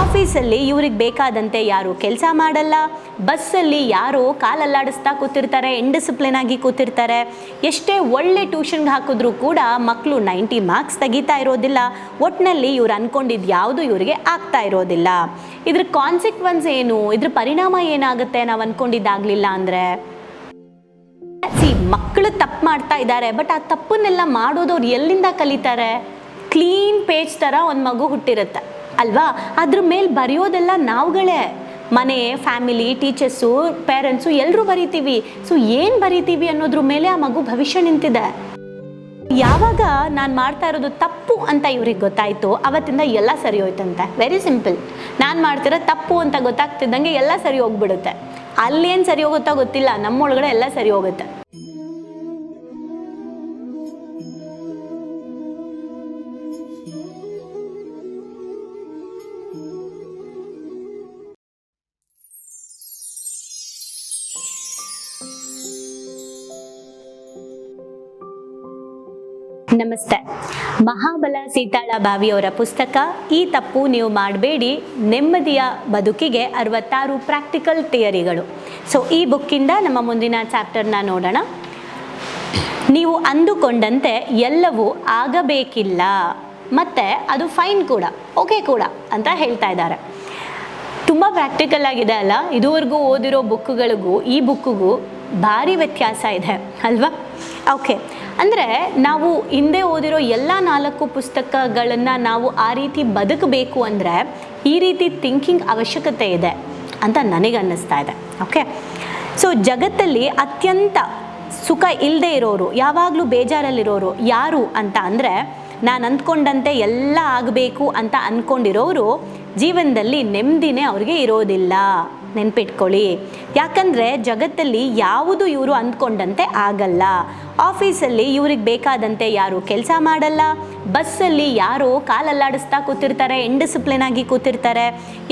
ಆಫೀಸಲ್ಲಿ ಇವ್ರಿಗೆ ಬೇಕಾದಂತೆ ಯಾರು ಕೆಲಸ ಮಾಡಲ್ಲ, ಬಸ್ಸಲ್ಲಿ ಯಾರು ಕಾಲಲ್ಲಾಡಿಸ್ತಾ ಕೂತಿರ್ತಾರೆ ಇಂಡಿಸಿಪ್ಲಿನ್ ಆಗಿ ಕೂತಿರ್ತಾರೆ. ಎಷ್ಟೇ ಒಳ್ಳೆ ಟ್ಯೂಷನ್ಗೆ ಹಾಕಿದ್ರೂ ಕೂಡ ಮಕ್ಕಳು ನೈಂಟಿ ಮಾರ್ಕ್ಸ್ ತೆಗಿತಾ ಇರೋದಿಲ್ಲ. ಒಟ್ಟಿನಲ್ಲಿ ಇವ್ರು ಅಂದ್ಕೊಂಡಿದ್ದು ಯಾವುದು ಇವರಿಗೆ ಆಗ್ತಾ ಇರೋದಿಲ್ಲ. ಇದ್ರ ಕಾನ್ಸಿಕ್ವೆನ್ಸ್ ಏನು? ಇದ್ರ ಪರಿಣಾಮ ಏನಾಗುತ್ತೆ ನಾವು ಅಂದ್ಕೊಂಡಿದ್ದಾಗಲಿಲ್ಲ ಅಂದರೆ? ಸಿ ಮಕ್ಕಳು ತಪ್ಪು ಮಾಡ್ತಾ ಇದ್ದಾರೆ ಬಟ್ ಆ ತಪ್ಪನ್ನೆಲ್ಲ ಮಾಡೋದವ್ರು ಎಲ್ಲಿಂದ ಕಲಿತಾರೆ? ಕ್ಲೀನ್ ಪೇಜ್ ಥರ ಒಂದು ಮಗು ಹುಟ್ಟಿರುತ್ತೆ. ಅಲ್ವಾ? ಅದ್ರ ಮೇಲೆ ಬರೆಯೋದೆಲ್ಲ ನಾವುಗಳೇ. ಮನೆ, ಫ್ಯಾಮಿಲಿ, ಟೀಚರ್ಸು, ಪೇರೆಂಟ್ಸು ಎಲ್ಲರೂ ಬರಿತೀವಿ. ಸೊ ಏನು ಬರಿತೀವಿ ಅನ್ನೋದ್ರ ಮೇಲೆ ಆ ಮಗು ಭವಿಷ್ಯ ನಿಂತಿದೆ. ಯಾವಾಗ ನಾನು ಮಾಡ್ತಾ ಇರೋದು ತಪ್ಪು ಅಂತ ಇವ್ರಿಗೆ ಗೊತ್ತಾಯಿತು, ಅವತ್ತಿಂದ ಎಲ್ಲ ಸರಿ ಹೋಯ್ತಂತೆ. ವೆರಿ ಸಿಂಪಲ್ ನಾನು ಮಾಡ್ತಿರೋ ತಪ್ಪು ಅಂತ ಗೊತ್ತಾಗ್ತಿದ್ದಂಗೆ ಎಲ್ಲ ಸರಿ ಹೋಗ್ಬಿಡುತ್ತೆ. ಅಲ್ಲೇನು ಸರಿ ಹೋಗುತ್ತೋ ಗೊತ್ತಿಲ್ಲ, ನಮ್ಮೊಳಗಡೆ ಎಲ್ಲ ಸರಿ ಹೋಗುತ್ತೆ. ನಮಸ್ತೆ. ಮಹಾಬಲ ಸೀತಾಳ ಬಾವಿಯವರ ಪುಸ್ತಕ, ಈ ತಪ್ಪು ನೀವು ಮಾಡಬೇಡಿ, ನೆಮ್ಮದಿಯ ಬದುಕಿಗೆ ಅರವತ್ತಾರು ಪ್ರಾಕ್ಟಿಕಲ್ ಥಿಯರಿಗಳು. ಸೊ ಈ ಬುಕ್ಕಿಂದ ನಮ್ಮ ಮುಂದಿನ ಚಾಪ್ಟರ್ನ ನೋಡೋಣ. ನೀವು ಅಂದುಕೊಂಡಂತೆ ಎಲ್ಲವೂ ಆಗಬೇಕಿಲ್ಲ. ಮತ್ತು ಅದು ಫೈನ್ ಕೂಡ, ಓಕೆ ಕೂಡ ಅಂತ ಹೇಳ್ತಾ ಇದ್ದಾರೆ. ತುಂಬ ಪ್ರಾಕ್ಟಿಕಲ್ ಆಗಿದೆ ಅಲ್ಲ? ಇದುವರೆಗೂ ಓದಿರೋ ಬುಕ್ಗಳಿಗೂ ಈ ಬುಕ್ಕಿಗೂ ಭಾರಿ ವ್ಯತ್ಯಾಸ ಇದೆ, ಅಲ್ವಾ? ಓಕೆ. ಅಂದರೆ ನಾವು ಹಿಂದೆ ಓದಿರೋ ಎಲ್ಲ ನಾಲ್ಕು ಪುಸ್ತಕಗಳನ್ನು ನಾವು ಆ ರೀತಿ ಬದುಕಬೇಕು ಅಂದರೆ ಈ ರೀತಿ ಥಿಂಕಿಂಗ್ ಅವಶ್ಯಕತೆ ಇದೆ ಅಂತ ನನಗೆ ಅನ್ನಿಸ್ತಾ ಇದೆ ಓಕೆ ಸೊ ಜಗತ್ತಲ್ಲಿ ಅತ್ಯಂತ ಸುಖ ಇಲ್ಲದೆ ಇರೋರು, ಯಾವಾಗಲೂ ಬೇಜಾರಲ್ಲಿರೋರು ಯಾರು ಅಂತ ಅಂದರೆ ನಾನು ಅಂದ್ಕೊಂಡಂತೆ ಎಲ್ಲ ಆಗಬೇಕು ಅಂತ ಅಂದ್ಕೊಂಡಿರೋರು ಜೀವನದಲ್ಲಿ ನೆಮ್ಮದಿನೇ ಅವ್ರಿಗೆ ಇರೋದಿಲ್ಲ. ನೆನ್ಪಿಟ್ಕೊಳ್ಳಿ. ಯಾಕಂದರೆ ಜಗತ್ತಲ್ಲಿ ಯಾವುದು ಇವರು ಅಂದ್ಕೊಂಡಂತೆ ಆಗಲ್ಲ. ಆಫೀಸಲ್ಲಿ ಇವ್ರಿಗೆ ಬೇಕಾದಂತೆ ಯಾರು ಕೆಲಸ ಮಾಡಲ್ಲ. ಬಸ್ಸಲ್ಲಿ ಯಾರೋ ಕಾಲಲ್ಲಾಡಿಸ್ತಾ ಕೂತಿರ್ತಾರೆ ಇಂಡಿಸಿಪ್ಲಿನ್ ಆಗಿ ಕೂತಿರ್ತಾರೆ.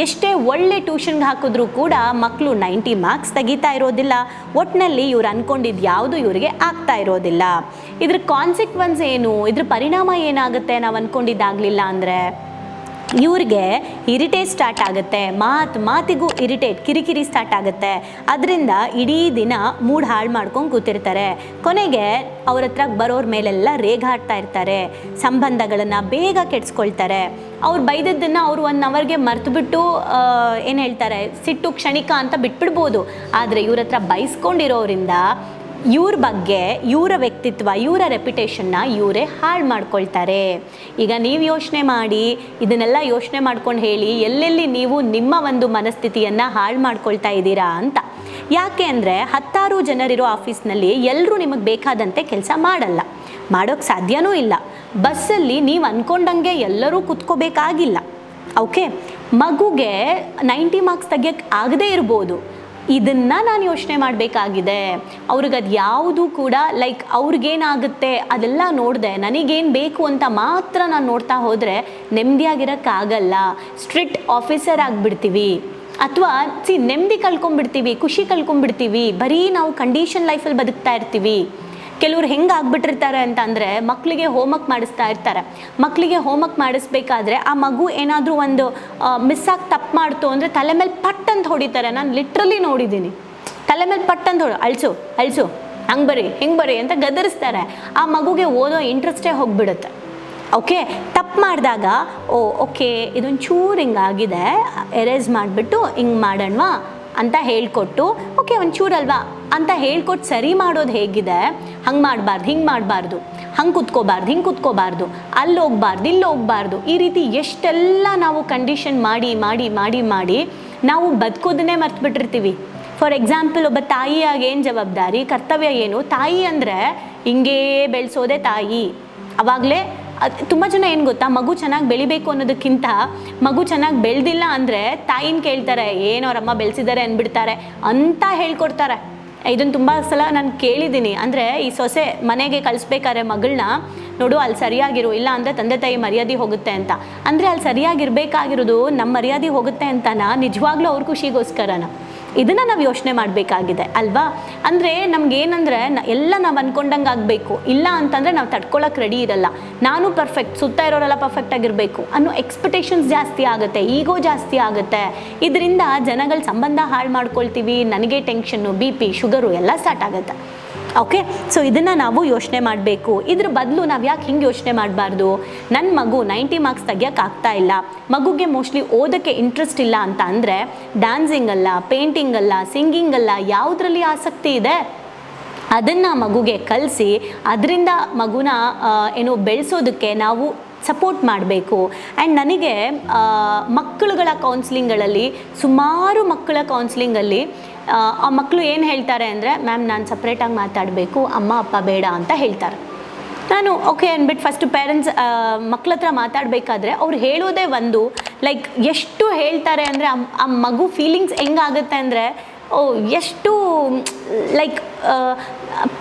ಎಷ್ಟೇ ಒಳ್ಳೆ ಟ್ಯೂಷನ್ಗೆ ಹಾಕಿದ್ರೂ ಕೂಡ ಮಕ್ಕಳು ನೈಂಟಿ ಮಾರ್ಕ್ಸ್ ತೆಗಿತಾ ಇರೋದಿಲ್ಲ. ಒಟ್ಟಿನಲ್ಲಿ ಇವ್ರು ಅಂದ್ಕೊಂಡಿದ್ದು ಯಾವುದು ಇವರಿಗೆ ಆಗ್ತಾ ಇರೋದಿಲ್ಲ. ಇದ್ರ ಕಾನ್ಸಿಕ್ವೆನ್ಸ್ ಏನು? ಇದ್ರ ಪರಿಣಾಮ ಏನಾಗುತ್ತೆ ನಾವು ಅಂದ್ಕೊಂಡಿದ್ದಾಗಲಿಲ್ಲ ಅಂದರೆ? ಇವ್ರಿಗೆ ಇರಿಟೇಟ್ ಸ್ಟಾರ್ಟ್ ಆಗುತ್ತೆ. ಮಾತು, ಮಾತಿಗೂ ಇರಿಟೇಟ್ ಕಿರಿಕಿರಿ ಸ್ಟಾರ್ಟ್ ಆಗುತ್ತೆ. ಅದರಿಂದ ಇಡೀ ದಿನ ಮೂಡ್ ಹಾಳು ಮಾಡ್ಕೊಂಡು ಕೂತಿರ್ತಾರೆ. ಕೊನೆಗೆ ಅವ್ರ ಹತ್ರ ಬರೋರ ಮೇಲೆಲ್ಲ ರೇಗಾಡ್ತಾ ಇರ್ತಾರೆ. ಸಂಬಂಧಗಳನ್ನು ಬೇಗ ಕೆಡ್ಸ್ಕೊಳ್ತಾರೆ. ಅವ್ರು ಬೈದದ್ದನ್ನು ಅವರು ಒನ್ ಅವರ್ಗೆ ಮರ್ತುಬಿಟ್ಟು ಏನು ಹೇಳ್ತಾರೆ, ಸಿಟ್ಟು ಕ್ಷಣಿಕ ಅಂತ ಬಿಟ್ಬಿಡ್ಬೋದು. ಆದರೆ ಇವ್ರ ಹತ್ರ ಬೈಸ್ಕೊಂಡಿರೋರಿಂದ ಇವ್ರ ಬಗ್ಗೆ, ಇವರ ವ್ಯಕ್ತಿತ್ವ, ಇವರ ರೆಪ್ಯುಟೇಷನ್ನ ಇವರೇ ಹಾಳು ಮಾಡ್ಕೊಳ್ತಾರೆ. ಈಗ ನೀವು ಯೋಚನೆ ಮಾಡಿ, ಇದನ್ನೆಲ್ಲ ಯೋಚನೆ ಮಾಡ್ಕೊಂಡು ಹೇಳಿ, ಎಲ್ಲೆಲ್ಲಿ ನೀವು ನಿಮ್ಮ ಒಂದು ಮನಸ್ಥಿತಿಯನ್ನು ಹಾಳು ಮಾಡ್ಕೊಳ್ತಾ ಇದ್ದೀರಾ ಅಂತ. ಯಾಕೆ ಅಂದರೆ ಹತ್ತಾರು ಜನರಿರೋ ಆಫೀಸ್ನಲ್ಲಿ ಎಲ್ಲರೂ ನಿಮಗೆ ಬೇಕಾದಂತೆ ಕೆಲಸ ಮಾಡಲ್ಲ. ಮಾಡೋಕ್ಕೆ ಸಾಧ್ಯನೂ ಇಲ್ಲ. ಬಸ್ಸಲ್ಲಿ ನೀವು ಅಂದ್ಕೊಂಡಂಗೆ ಎಲ್ಲರೂ ಕುತ್ಕೋಬೇಕಾಗಿಲ್ಲ. ಓಕೆ? ಮಗುಗೆ ನೈಂಟಿ ಮಾರ್ಕ್ಸ್ ತೆಗಿಯೋಕ್ಕೆ ಆಗದೇ ಇರ್ಬೋದು. ಇದನ್ನು ನಾನು ಯೋಚನೆ ಮಾಡಬೇಕಾಗಿದೆ. ಅವ್ರಿಗೆ ಅದು ಯಾವುದು ಕೂಡ ಲೈಕ್ ಅವ್ರಿಗೇನಾಗುತ್ತೆ ಅದೆಲ್ಲ ನೋಡಿದೆ, ನನಗೇನು ಬೇಕು ಅಂತ ಮಾತ್ರ ನಾನು ನೋಡ್ತಾ ಹೋದರೆ ನೆಮ್ಮದಿಯಾಗಿರೋಕ್ಕಾಗಲ್ಲ ಸ್ಟ್ರಿಕ್ಟ್ ಆಫೀಸರ್ ಆಗಿಬಿಡ್ತೀವಿ. ಅಥವಾ, ಸಿ ನೆಮ್ಮದಿ ಕಳ್ಕೊಂಬಿಡ್ತೀವಿ, ಖುಷಿ ಕಳ್ಕೊಂಬಿಡ್ತೀವಿ. ಬರೀ ನಾವು ಕಂಡೀಷನ್ ಲೈಫಲ್ಲಿ ಬದುಕ್ತಾ ಇರ್ತೀವಿ. ಕೆಲವ್ರು ಹೆಂಗೆ ಆಗ್ಬಿಟ್ಟಿರ್ತಾರೆ ಅಂತ ಮಕ್ಕಳಿಗೆ ಹೋಮ್ವರ್ಕ್ ಮಾಡಿಸ್ತಾ ಇರ್ತಾರೆ. ಮಕ್ಕಳಿಗೆ ಹೋಮ್ವರ್ಕ್ ಮಾಡಿಸ್ಬೇಕಾದ್ರೆ ಆ ಮಗು ಏನಾದರೂ ಒಂದು ಮಿಸ್ ಆಗಿ ತಪ್ಪು ಮಾಡ್ತು ಅಂದರೆ ತಲೆ ಮೇಲೆ ಪಟ್ ಅಂತ ಹೊಡಿತಾರೆ. ನಾನು ಲಿಟ್ರಲಿ ನೋಡಿದ್ದೀನಿ. ತಲೆ ಮೇಲೆ ಪಟ್ ಅಂತ ಹೊಡು, ಅಳ್ಸು ಅಳ್ಸು, ಹಂಗೆ ಬರಿ, ಹಿಂಗೆ ಬರಿ ಅಂತ ಗದರಿಸ್ತಾರೆ. ಆ ಮಗುಗೆ ಓದೋ ಇಂಟ್ರೆಸ್ಟೇ ಹೋಗ್ಬಿಡುತ್ತೆ. ಓಕೆ, ತಪ್ಪು ಮಾಡಿದಾಗ, ಓ, ಓಕೆ ಇದೊಂದು ಚೂರು ಹಿಂಗಾಗಿದೆ ಎರೇಸ್ ಮಾಡಿಬಿಟ್ಟು ಹಿಂಗೆ ಮಾಡೋಣವಾ? ಅಂತ ಹೇಳಿಕೊಟ್ಟು, ಓಕೆ, ಒಂಚೂರಲ್ವಾ? ಅಂತ ಹೇಳ್ಕೊಟ್ಟು ಸರಿ ಮಾಡೋದು ಹೇಗಿದೆ? ಹಂಗೆ ಮಾಡಬಾರ್ದು, ಹಿಂಗೆ ಮಾಡಬಾರ್ದು. ಹಂಗೆ ಕುತ್ಕೋಬಾರ್ದು, ಹಿಂಗೆ ಕುತ್ಕೋಬಾರ್ದು. ಅಲ್ಲಿ ಹೋಗ್ಬಾರ್ದು, ಇಲ್ಲಿ ಹೋಗ್ಬಾರ್ದು. ಈ ರೀತಿ ಎಷ್ಟೆಲ್ಲ ನಾವು ಕಂಡೀಷನ್ ಮಾಡಿ ಮಾಡಿ ಮಾಡಿ ಮಾಡಿ ನಾವು ಬದುಕೋದನ್ನೇ ಮರ್ತುಬಿಟ್ಟಿರ್ತೀವಿ. ಫಾರ್ ಎಕ್ಸಾಂಪಲ್, ಒಬ್ಬ ತಾಯಿಯಾಗಿ ಏನು ಜವಾಬ್ದಾರಿ? ಕರ್ತವ್ಯ ಏನು? ತಾಯಿ ಅಂದರೆ ಹಿಂಗೇ ಬೆಳೆಸೋದೇ ತಾಯಿ. ಅವಾಗಲೇ ತುಂಬ ಜನ ಏನು ಗೊತ್ತಾ, ಮಗು ಚೆನ್ನಾಗಿ ಬೆಳಿಬೇಕು ಅನ್ನೋದಕ್ಕಿಂತ ಮಗು ಚೆನ್ನಾಗಿ ಬೆಳೆದಿಲ್ಲ ಅಂದರೆ ತಾಯಿನ ಕೇಳ್ತಾರೆ, ಏನು ಅವರಮ್ಮ ಬೆಳೆಸಿದ್ದಾರೆ ಅಂದ್ಬಿಡ್ತಾರೆ ಅಂತ ಹೇಳ್ಕೊಡ್ತಾರೆ. ಇದನ್ನು ತುಂಬ ಸಲ ನಾನು ಕೇಳಿದ್ದೀನಿ. ಅಂದರೆ ಈ ಸೊಸೆ ಮನೆಗೆ ಕಳಿಸ್ಬೇಕಾದ್ರೆ ಮಗಳನ್ನ ನೋಡು ಅಲ್ಲಿ ಸರಿಯಾಗಿರು, ಇಲ್ಲ ಅಂದರೆ ತಂದೆ ತಾಯಿ ಮರ್ಯಾದೆ ಹೋಗುತ್ತೆ ಅಂತ. ಅಂದರೆ ಅಲ್ಲಿ ಸರಿಯಾಗಿರಬೇಕಾಗಿರೋದು ನಮ್ಮ ಮರ್ಯಾದೆ ಹೋಗುತ್ತೆ ಅಂತನಾ ನಿಜವಾಗ್ಲೂ ಅವ್ರ ಖುಷಿಗೋಸ್ಕರನ? ಇದನ್ನು ನಾವು ಯೋಚನೆ ಮಾಡಬೇಕಾಗಿದೆ, ಅಲ್ವಾ? ಅಂದರೆ ನಮ್ಗೆ ನ, ಎಲ್ಲ ನಾವು ಅಂದ್ಕೊಂಡಂಗೆ ಆಗಬೇಕು. ಇಲ್ಲ ಅಂತಂದರೆ ನಾವು ತಡ್ಕೊಳಕ್ಕೆ ರೆಡಿ ಇರಲ್ಲ. ನಾನು ಪರ್ಫೆಕ್ಟ್ ಸುತ್ತ ಇರೋರೆಲ್ಲ ಪರ್ಫೆಕ್ಟ್ ಆಗಿರಬೇಕು. ಅನ್ನೋ ಎಕ್ಸ್ಪೆಕ್ಟೇಷನ್ಸ್ ಜಾಸ್ತಿ ಆಗುತ್ತೆ ಈಗೋ ಜಾಸ್ತಿ ಆಗುತ್ತೆ. ಇದರಿಂದ ಜನಗಳ ಸಂಬಂಧ ಹಾಳು ಮಾಡ್ಕೊಳ್ತೀವಿ, ನನಗೆ ಟೆನ್ಷನ್ನು ಬಿ ಪಿ ಶುಗರು ಎಲ್ಲ ಸ್ಟಾರ್ಟ್ ಆಗುತ್ತೆ. ಓಕೆ ಸೊ ಇದನ್ನು ನಾವು ಯೋಚನೆ ಮಾಡಬೇಕು. ಇದ್ರ ಬದಲು ನಾವು ಯಾಕೆ ಹಿಂಗೆ ಯೋಚನೆ ಮಾಡಬಾರ್ದು? ನನ್ನ ಮಗು ನೈಂಟಿ ಮಾರ್ಕ್ಸ್ ತೆಗಿಯೋಕೆ ಆಗ್ತಾ ಇಲ್ಲ. ಮಗುಗೆ ಮೋಸ್ಟ್ಲಿ ಓದೋಕ್ಕೆ ಇಂಟ್ರೆಸ್ಟ್ ಇಲ್ಲ ಅಂತ ಅಂದರೆ ಡ್ಯಾನ್ಸಿಂಗ್ ಅಲ್ಲ ಪೇಂಟಿಂಗ್ ಅಲ್ಲ ಸಿಂಗಿಂಗ್ ಅಲ್ಲ ಯಾವುದ್ರಲ್ಲಿ ಆಸಕ್ತಿ ಇದೆ? ಅದನ್ನು ಮಗುಗೆ ಕಲಿಸಿ ಅದರಿಂದ ಮಗುನ ಏನು ಬೆಳೆಸೋದಕ್ಕೆ ನಾವು ಸಪೋರ್ಟ್ ಮಾಡಬೇಕು. ಆ್ಯಂಡ್ ನನಗೆ ಮಕ್ಕಳುಗಳ ಕೌನ್ಸಿಲಿಂಗ್ಗಳಲ್ಲಿ ಸುಮಾರು ಮಕ್ಕಳ ಕೌನ್ಸ್ಲಿಂಗಲ್ಲಿ ಆ, ಮಕ್ಕಳು ಏನು ಹೇಳ್ತಾರೆ ಅಂದರೆ ಮ್ಯಾಮ್ ನಾನು ಸಪ್ರೇಟಾಗಿ ಮಾತಾಡಬೇಕು ಅಮ್ಮ ಅಪ್ಪ ಬೇಡ ಅಂತ ಹೇಳ್ತಾರೆ. ನಾನು ಓಕೆ ಅಂದ್ಬಿಟ್ಟು ಫಸ್ಟ್ ಪೇರೆಂಟ್ಸ್ ಮಕ್ಳ ಹತ್ರ ಮಾತಾಡಬೇಕಾದ್ರೆ ಅವ್ರು ಹೇಳೋದೇ ಒಂದು ಲೈಕ್ ಎಷ್ಟು ಹೇಳ್ತಾರೆ ಅಂದರೆ ಆ ಮಗು ಫೀಲಿಂಗ್ಸ್ ಹೆಂಗಾಗುತ್ತೆ ಅಂದರೆ ಓ ಎಷ್ಟು ಲೈಕ್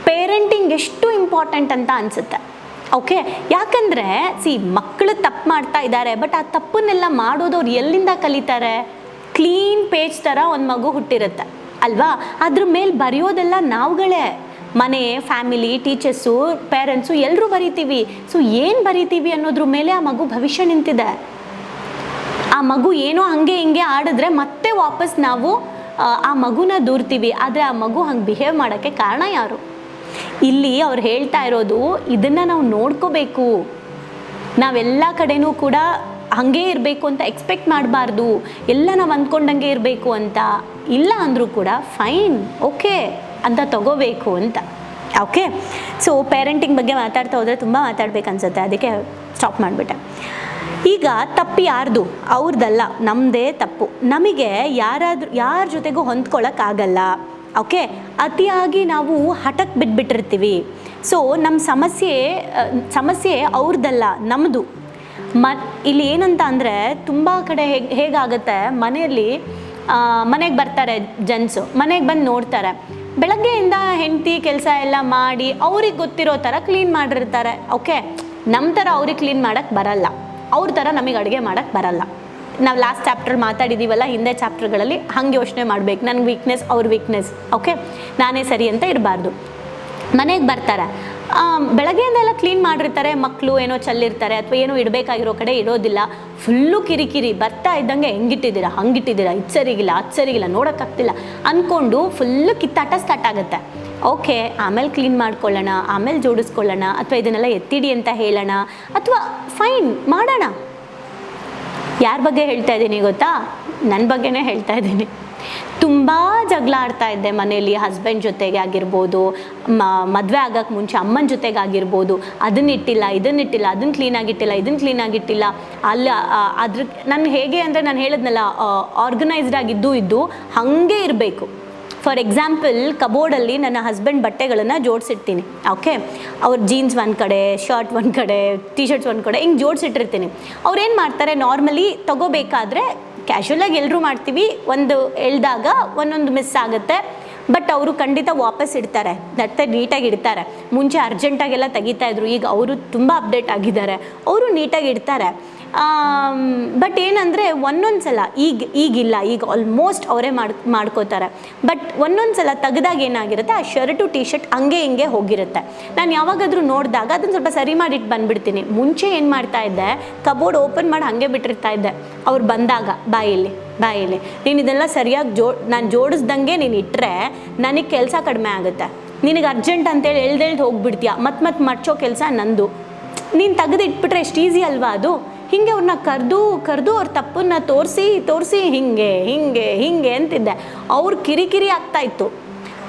ಪೇರೆಂಟಿಂಗ್ ಎಷ್ಟು ಇಂಪಾರ್ಟೆಂಟ್ ಅಂತ ಅನಿಸುತ್ತೆ. ಓಕೆ? ಯಾಕಂದರೆ ಸಿ ಮಕ್ಕಳು ತಪ್ಪು ಮಾಡ್ತಾ ಇದ್ದಾರೆ ಬಟ್ ಆ ತಪ್ಪನ್ನೆಲ್ಲ ಮಾಡೋದು ಅವ್ರು ಎಲ್ಲಿಂದ ಕಲಿತಾರೆ? ಕ್ಲೀನ್ ಪೇಜ್ ಥರ ಒಂದು ಮಗು ಹುಟ್ಟಿರುತ್ತೆ. ಅಲ್ವಾ? ಅದ್ರ ಮೇಲೆ ಬರೆಯೋದೆಲ್ಲ ನಾವುಗಳೇ. ಮನೆ ಫ್ಯಾಮಿಲಿ ಟೀಚರ್ಸು ಪೇರೆಂಟ್ಸು ಎಲ್ಲರೂ ಬರಿತೀವಿ. ಸೊ ಏನು ಬರಿತೀವಿ ಅನ್ನೋದ್ರ ಮೇಲೆ ಆ ಮಗು ಭವಿಷ್ಯ ನಿಂತಿದೆ. ಆ ಮಗು ಏನೋ ಹಂಗೆ ಹಿಂಗೆ ಆಡಿದ್ರೆ ಮತ್ತೆ ವಾಪಸ್ ನಾವು ಆ, ಮಗುನ ದೂರ್ತೀವಿ. ಆದರೆ ಆ ಮಗು ಹಂಗೆ ಬಿಹೇವ್ ಮಾಡೋಕ್ಕೆ ಕಾರಣ ಯಾರು? ಇಲ್ಲಿ ಅವ್ರು ಹೇಳ್ತಾ ಇರೋದು ಇದನ್ನು ನಾವು ನೋಡ್ಕೋಬೇಕು. ನಾವೆಲ್ಲ ಕಡೆನೂ ಕೂಡ ಹಾಗೆ ಇರಬೇಕು ಅಂತ ಎಕ್ಸ್ಪೆಕ್ಟ್ ಮಾಡಬಾರ್ದು. ಎಲ್ಲ ನಾವು ಅಂದ್ಕೊಂಡಂಗೆ ಇರಬೇಕು ಅಂತ. ಇಲ್ಲ ಅಂದರೂ ಕೂಡ ಫೈನ್ ಓಕೆ ಅಂತ ತಗೋಬೇಕು ಅಂತ. ಓಕೆ ಸೊ ಪೇರೆಂಟಿಂಗ್ ಬಗ್ಗೆ ಮಾತಾಡ್ತಾ ಹೋದರೆ ತುಂಬ ಮಾತಾಡ್ಬೇಕು ಅನ್ಸುತ್ತೆ. ಅದಕ್ಕೆ ಸ್ಟಾಪ್ ಮಾಡಿಬಿಟ್ಟೆ. ಈಗ ತಪ್ಪು ಯಾರ್ದು? ಅವ್ರದ್ದಲ್ಲ ನಮ್ಮದೇ ತಪ್ಪು. ನಮಗೆ ಯಾರಾದ್ರೂ, ಯಾರ ಜೊತೆಗೂ ಹೊಂದ್ಕೊಳ್ಳೋಕ್ಕಾಗಲ್ಲ ಓಕೆ ಅತಿಯಾಗಿ ನಾವು ಹಠಕ್ಕೆ ಬಿಟ್ಬಿಟ್ಟಿರ್ತೀವಿ. ಸೊ ನಮ್ಮ ಸಮಸ್ಯೆ ಸಮಸ್ಯೆ ಅವ್ರದ್ದಲ್ಲ ನಮ್ಮದು ಮ, ಇಲ್ಲಿ ಏನಂತ ಅಂದರೆ ತುಂಬ ಕಡೆ ಹೇಗೆ, ಹೇಗಾಗುತ್ತೆ? ಮನೆಯಲ್ಲಿ ಮನೆಗೆ ಬರ್ತಾರೆ ಜನ್ಸು. ಮನೆಗೆ ಬಂದು ನೋಡ್ತಾರೆ. ಬೆಳಗ್ಗೆಯಿಂದ ಹೆಂಡತಿ ಕೆಲಸ ಎಲ್ಲ ಮಾಡಿ ಅವ್ರಿಗೆ ಗೊತ್ತಿರೋ ಥರ ಕ್ಲೀನ್ ಮಾಡಿರ್ತಾರೆ. ಓಕೆ ನಮ್ಮ ಥರ ಅವ್ರಿಗೆ ಕ್ಲೀನ್ ಮಾಡೋಕ್ಕೆ ಬರಲ್ಲ. ಅವ್ರ ಥರ ನಮಗೆ ಅಡುಗೆ ಮಾಡೋಕ್ಕೆ ಬರಲ್ಲ. ನಾವು ಲಾಸ್ಟ್ ಚಾಪ್ಟರ್ ಮಾತಾಡಿದ್ದೀವಲ್ಲ ಹಿಂದೆ ಚಾಪ್ಟರ್ಗಳಲ್ಲಿ ಹಂಗೆ ಯೋಚನೆ ಮಾಡ್ಬೇಕು. ನನ್ನ ವೀಕ್ನೆಸ್ ಅವ್ರ ವೀಕ್ನೆಸ್ ಓಕೆ ನಾನೇ ಸರಿ ಅಂತ ಇರಬಾರ್ದು. ಮನೆಗೆ ಬರ್ತಾರೆ. ಬೆಳಗ್ಗೆಯಿಂದ ಎಲ್ಲ ಕ್ಲೀನ್ ಮಾಡಿರ್ತಾರೆ ಮಕ್ಕಳು ಏನೋ ಚಲ್ಲಿರ್ತಾರೆ ಅಥವಾ ಏನೋ ಇಡಬೇಕಾಗಿರೋ ಕಡೆ ಇಡೋದಿಲ್ಲ. ಫುಲ್ಲು ಕಿರಿಕಿರಿ ಬರ್ತಾ ಇದ್ದಂಗೆ ಹೆಂಗಿಟ್ಟಿದ್ದೀರಾ, ಹಂಗಿಟ್ಟಿದ್ದೀರಾ, ಇದು ಸರಿಗಿಲ್ಲ, ಅದು ಸರಿಗಿಲ್ಲ, ನೋಡೋಕ್ಕಾಗ್ತಿಲ್ಲ. ಅಂದ್ಕೊಂಡು ಫುಲ್ಲು ಕಿತ್ತಾಟ ಸ್ಟಾರ್ಟ್ ಆಗುತ್ತೆ. ಓಕೆ ಆಮೇಲೆ ಕ್ಲೀನ್ ಮಾಡ್ಕೊಳ್ಳೋಣ, ಆಮೇಲೆ ಜೋಡಿಸ್ಕೊಳ್ಳೋಣ, ಅಥವಾ ಇದನ್ನೆಲ್ಲ ಎತ್ತಿಡಿ ಅಂತ ಹೇಳೋಣ, ಅಥವಾ ಫೈನ್ ಮಾಡೋಣ. ಯಾರ ಬಗ್ಗೆ ಹೇಳ್ತಾ ಇದ್ದೀನಿ ಗೊತ್ತಾ? ನನ್ನ ಬಗ್ಗೆನೇ ಹೇಳ್ತಾ ಇದ್ದೀನಿ. ತುಂಬ ಜಗಳ ಆಡ್ತಾ ಇದ್ದೆ ಮನೆಯಲ್ಲಿ. ಹಸ್ಬೆಂಡ್ ಜೊತೆಗೆ ಆಗಿರ್ಬೋದು ಮದುವೆ ಆಗೋಕ್ಕೆ ಮುಂಚೆ ಅಮ್ಮನ ಜೊತೆಗೆ ಆಗಿರ್ಬೋದು. ಅದನ್ನ ಇಟ್ಟಿಲ್ಲ ಇದನ್ನ ಇಟ್ಟಿಲ್ಲ ಅದನ್ನ ಕ್ಲೀನಾಗಿಟ್ಟಿಲ್ಲ ಇದನ್ನ ಕ್ಲೀನಾಗಿಟ್ಟಿಲ್ಲ ಅಲ್ಲಿ ಅದ್ರ, ನಾನು ಹೇಗೆ ಅಂದರೆ ನಾನು ಹೇಳಿದ್ನಲ್ಲ ಆರ್ಗನೈಸ್ಡ್ ಆಗಿದ್ದು ಇದ್ದು ಹಾಗೆ ಇರಬೇಕು. ಫಾರ್ ಎಕ್ಸಾಂಪಲ್ ಕಬೋರ್ಡಲ್ಲಿ ನನ್ನ ಹಸ್ಬೆಂಡ್ ಬಟ್ಟೆಗಳನ್ನು ಜೋಡಿಸಿರ್ತೀನಿ ಓಕೆ ಅವ್ರ ಜೀನ್ಸ್ ಒಂದು ಕಡೆ ಶರ್ಟ್ ಒಂದು ಕಡೆ ಟಿ ಶರ್ಟ್ಸ್ ಒಂದು ಕಡೆ, ಹಿಂಗೆ ಜೋಡಿಸಿಟ್ಟಿರ್ತೀನಿ. ಅವ್ರೇನು ಮಾಡ್ತಾರೆ ನಾರ್ಮಲಿ ತಗೋಬೇಕಾದ್ರೆ ಕ್ಯಾಶುವಲಾಗಿ ಎಲ್ಲರೂ ಮಾಡ್ತೀವಿ. ಒಂದು ಎಳ್ದಾಗ ಒಂದೊಂದು ಮಿಸ್ ಆಗುತ್ತೆ. ಬಟ್ ಅವರು ಖಂಡಿತ ವಾಪಸ್ ಇಡ್ತಾರೆ. ಮತ್ತೆ ನೀಟಾಗಿ ಇಡ್ತಾರೆ. ಮುಂಚೆ ಅರ್ಜೆಂಟಾಗೆಲ್ಲ ತೆಗಿತಾ ಇದ್ರು. ಈಗ ಅವರು ತುಂಬ ಅಪ್ಡೇಟ್ ಆಗಿದ್ದಾರೆ. ಅವರು ನೀಟಾಗಿ ಇಡ್ತಾರೆ. ಬಟ್ ಏನಂದರೆ ಒಂದೊಂದು ಸಲ ಈಗ, ಈಗಿಲ್ಲ, ಈಗ ಆಲ್ಮೋಸ್ಟ್ ಅವರೇ ಮಾಡಿ, ಮಾಡ್ಕೋತಾರೆ. ಬಟ್ ಒಂದೊಂದು ಸಲ ತೆಗ್ದಾಗ ಏನಾಗಿರುತ್ತೆ, ಆ ಶರ್ಟು ಟಿ ಶರ್ಟ್ ಹಂಗೆ ಹಿಂಗೆ ಹೋಗಿರುತ್ತೆ. ನಾನು ಯಾವಾಗಾದರೂ ನೋಡಿದಾಗ ಅದನ್ನು ಸ್ವಲ್ಪ ಸರಿ ಮಾಡಿಟ್ಟು ಬಂದುಬಿಡ್ತೀನಿ. ಮುಂಚೆ ಏನು ಮಾಡ್ತಾ ಇದ್ದೆ ಕಬೋರ್ಡ್ ಓಪನ್ ಮಾಡಿ ಹಾಗೆ ಬಿಟ್ಟಿರ್ತಾ ಇದ್ದೆ. ಅವ್ರು ಬಂದಾಗ ಬಾಯಲ್ಲಿ ಬಾಯಲ್ಲಿ ನೀನು ಇದೆಲ್ಲ ಸರಿಯಾಗಿ ಜೋ, ನಾನು ಜೋಡಿಸ್ದಂಗೆ ನೀನು ಇಟ್ಟರೆ ನನಗೆ ಕೆಲಸ ಕಡಿಮೆ ಆಗುತ್ತೆ. ನಿನಗೆ ಅರ್ಜೆಂಟ್ ಅಂತೇಳಿ ಎಳ್ದೆಳ್ದು ಹೋಗ್ಬಿಡ್ತೀಯ. ಮತ್ತೆ ಮತ್ತೆ ಮಡ್ಚೋ ಕೆಲಸ ನಂದು. ನೀನು ತೆಗೆದಿಟ್ಬಿಟ್ರೆ ಎಷ್ಟು ಈಸಿ ಅಲ್ವಾ ಅದು? ಹಿಂಗೆ ಅವ್ರನ್ನ ಕರೆದು ಕರೆದು ಅವ್ರ ತಪ್ಪನ್ನ ತೋರಿಸಿ ತೋರಿಸಿ ಹಿಂಗೆ ಹಿಂಗೆ ಹಿಂಗೆ ಅಂತಿದ್ದೆ. ಅವ್ರ ಕಿರಿಕಿರಿ ಆಗ್ತಾ ಇತ್ತು.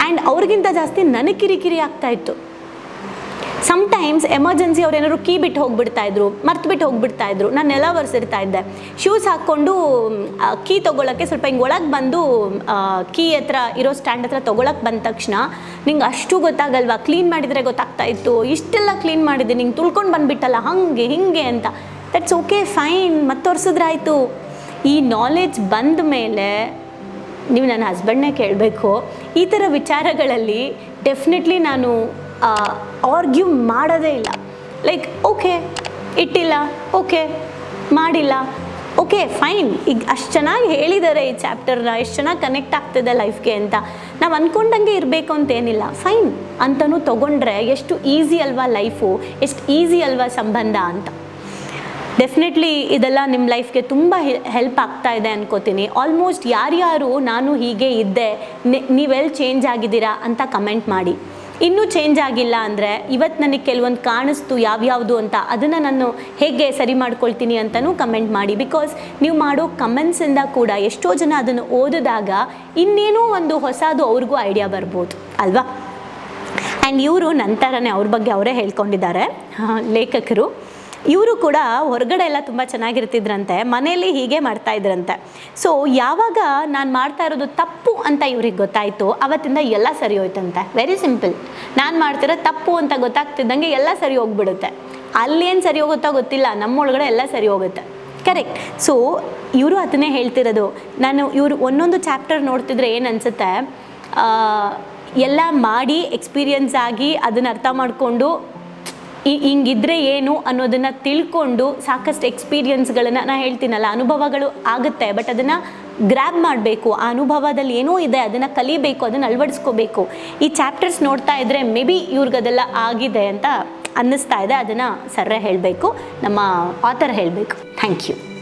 ಆ್ಯಂಡ್ ಅವ್ರಿಗಿಂತ ಜಾಸ್ತಿ ನನಗೆ ಕಿರಿಕಿರಿ ಆಗ್ತಾ ಇತ್ತು. ಸಮ್ಟೈಮ್ಸ್ ಎಮರ್ಜೆನ್ಸಿ ಅವ್ರು ಏನಾದ್ರು ಕೀ ಬಿಟ್ಟು ಹೋಗ್ಬಿಡ್ತಾ ಇದ್ರು, ಮರ್ತು ಬಿಟ್ಟು ಹೋಗ್ಬಿಡ್ತಾ ಇದ್ರು ನಾನು ನೆಲ ಒರೆಸಿರ್ತಾ ಇದ್ದೆ. ಶೂಸ್ ಹಾಕ್ಕೊಂಡು ಕೀ ತೊಗೊಳಕ್ಕೆ ಸ್ವಲ್ಪ ಹಿಂಗೆ ಒಳಗೆ ಬಂದು ಕೀ ಹತ್ರ ಇರೋ ಸ್ಟ್ಯಾಂಡ್ ಹತ್ರ ತೊಗೊಳಕ್ಕೆ ಬಂದ ತಕ್ಷಣ ನಿಂಗೆ ಅಷ್ಟು ಗೊತ್ತಾಗಲ್ವಾ? ಕ್ಲೀನ್ ಮಾಡಿದರೆ ಗೊತ್ತಾಗ್ತಾ ಇತ್ತು. ಇಷ್ಟೆಲ್ಲ ಕ್ಲೀನ್ ಮಾಡಿದ್ದೆ ನಿಂಗೆ ತುಳ್ಕೊಂಡು ಬಂದುಬಿಟ್ಟಲ್ಲ, ಹಾಗೆ, ಹಿಂಗೆ ಅಂತ. ದಟ್ಸ್ ಓಕೆ ಫೈನ್ ಮತ್ತೆ ತೋರಿಸಿದ್ರಾಯ್ತು ಈ ನಾಲೆಜ್ ಬಂದ ಮೇಲೆ ನೀವು ನನ್ನ ಹಸ್ಬೆಂಡ್ನೇ ಕೇಳಬೇಕು. ಈ ಥರ ವಿಚಾರಗಳಲ್ಲಿ ಡೆಫಿನೆಟ್ಲಿ ನಾನು ಆರ್ಗ್ಯೂ ಮಾಡೋದೇ ಇಲ್ಲ. ಲೈಕ್ ಓಕೆ ಇಟ್ಟಿಲ್ಲ ಓಕೆ ಮಾಡಿಲ್ಲ ಓಕೆ ಫೈನ್ ಈಗ ಅಷ್ಟು ಚೆನ್ನಾಗಿ ಹೇಳಿದ್ದಾರೆ ಈ ಚಾಪ್ಟರ್ನ ಎಷ್ಟು ಚೆನ್ನಾಗಿ ಕನೆಕ್ಟ್ ಆಗ್ತಿದೆ ಲೈಫ್ಗೆ ಅಂತ. ನಾವು ಅಂದ್ಕೊಂಡಂಗೆ ಇರಬೇಕು ಅಂತೇನಿಲ್ಲ ಫೈನ್ ಅಂತಲೂ ತೊಗೊಂಡ್ರೆ ಎಷ್ಟು ಈಸಿ ಅಲ್ವಾ ಲೈಫು ಎಷ್ಟು ಈಸಿ ಅಲ್ವಾ ಸಂಬಂಧ ಅಂತ. ಡೆಫಿನೆಟ್ಲಿ ಇದೆಲ್ಲ ನಿಮ್ಮ ಲೈಫ್ಗೆ ತುಂಬ ಹೆಲ್ಪ್ ಆಗ್ತಾ ಇದೆ ಅನ್ಕೋತೀನಿ. ಆಲ್ಮೋಸ್ಟ್ ಯಾರ್ಯಾರು ನಾನು ಹೀಗೆ ಇದ್ದೆ ನೀವೆಲ್ಲ ಚೇಂಜ್ ಆಗಿದ್ದೀರಾ ಅಂತ ಕಮೆಂಟ್ ಮಾಡಿ. ಇನ್ನೂ ಚೇಂಜ್ ಆಗಿಲ್ಲ ಅಂದರೆ ಇವತ್ತು ನನಗೆ ಕೆಲವೊಂದು ಕಾಣಿಸ್ತು ಯಾವ್ಯಾವುದು ಅಂತ ಅದನ್ನು ನಾನು ಹೇಗೆ ಸರಿ ಮಾಡ್ಕೊಳ್ತೀನಿ ಅಂತಲೂ ಕಮೆಂಟ್ ಮಾಡಿ. ಬಿಕಾಸ್ ನೀವು ಮಾಡೋ ಕಮೆಂಟ್ಸಿಂದ ಕೂಡ ಎಷ್ಟೋ ಜನ ಅದನ್ನು ಓದಿದಾಗ ಇನ್ನೇನೋ ಒಂದು ಹೊಸದು ಅವ್ರಿಗೂ ಐಡಿಯಾ ಬರ್ಬೋದು, ಅಲ್ವಾ? ಆ್ಯಂಡ್ ಇವರು ನಂತರನೇ ಅವ್ರ ಬಗ್ಗೆ ಅವರೇ ಹೇಳ್ಕೊಂಡಿದ್ದಾರೆ. ಲೇಖಕರು. ಇವರು ಕೂಡ ಹೊರಗಡೆ ಎಲ್ಲ ತುಂಬ ಚೆನ್ನಾಗಿರ್ತಿದ್ರಂತೆ, ಮನೆಯಲ್ಲಿ ಹೀಗೆ ಮಾಡ್ತಾ ಇದ್ರಂತೆ. ಸೊ ಯಾವಾಗ ನಾನು ಮಾಡ್ತಾ ಇರೋದು ತಪ್ಪು ಅಂತ ಇವ್ರಿಗೆ ಗೊತ್ತಾಯಿತು, ಅವತ್ತಿಂದ ಎಲ್ಲ ಸರಿ ಹೋಯ್ತಂತೆ. ವೆರಿ ಸಿಂಪಲ್ ನಾನು ಮಾಡ್ತಿರೋ ತಪ್ಪು ಅಂತ ಗೊತ್ತಾಗ್ತಿದ್ದಂಗೆ ಎಲ್ಲ ಸರಿ ಹೋಗ್ಬಿಡುತ್ತೆ. ಅಲ್ಲೇನು ಸರಿ ಹೋಗುತ್ತೋ ಗೊತ್ತಿಲ್ಲ ನಮ್ಮೊಳಗಡೆ ಎಲ್ಲ ಸರಿ ಹೋಗುತ್ತೆ. ಕರೆಕ್ಟ್ ಸೊ ಇವರು ಅದನ್ನೇ ಹೇಳ್ತಿರೋದು. ನಾನು ಇವರು ಒಂದೊಂದು ಚಾಪ್ಟರ್ ನೋಡ್ತಿದ್ರೆ ಏನು ಅನಿಸುತ್ತೆ? ಎಲ್ಲ ಮಾಡಿ ಎಕ್ಸ್ಪೀರಿಯನ್ಸ್ ಆಗಿ ಅದನ್ನು ಅರ್ಥ ಮಾಡಿಕೊಂಡು ಹಿಂಗಿದ್ರೆ ಏನು ಅನ್ನೋದನ್ನು ತಿಳ್ಕೊಂಡು ಸಾಕಷ್ಟು ಎಕ್ಸ್ಪೀರಿಯನ್ಸ್ಗಳನ್ನು ನಾನು ಹೇಳ್ತೀನಲ್ಲ, ಅನುಭವಗಳು ಆಗುತ್ತೆ. ಬಟ್ ಅದನ್ನು ಗ್ರ್ಯಾಬ್ ಮಾಡಬೇಕು. ಆ ಅನುಭವದಲ್ಲಿ ಏನೋ ಇದೆ, ಅದನ್ನು ಕಲಿಬೇಕು, ಅದನ್ನು ಅಳವಡಿಸ್ಕೋಬೇಕು. ಈ ಚಾಪ್ಟರ್ಸ್ ನೋಡ್ತಾ ಇದ್ದರೆ ಮೇ ಬಿ ಇವ್ರಿಗದೆಲ್ಲ ಆಗಿದೆ ಅಂತ ಅನ್ನಿಸ್ತಾ ಇದೆ. ಅದನ್ನು ಸರ್ರೆ ಹೇಳಬೇಕು. ನಮ್ಮ ಆಥರ್ ಹೇಳಬೇಕು. Thank you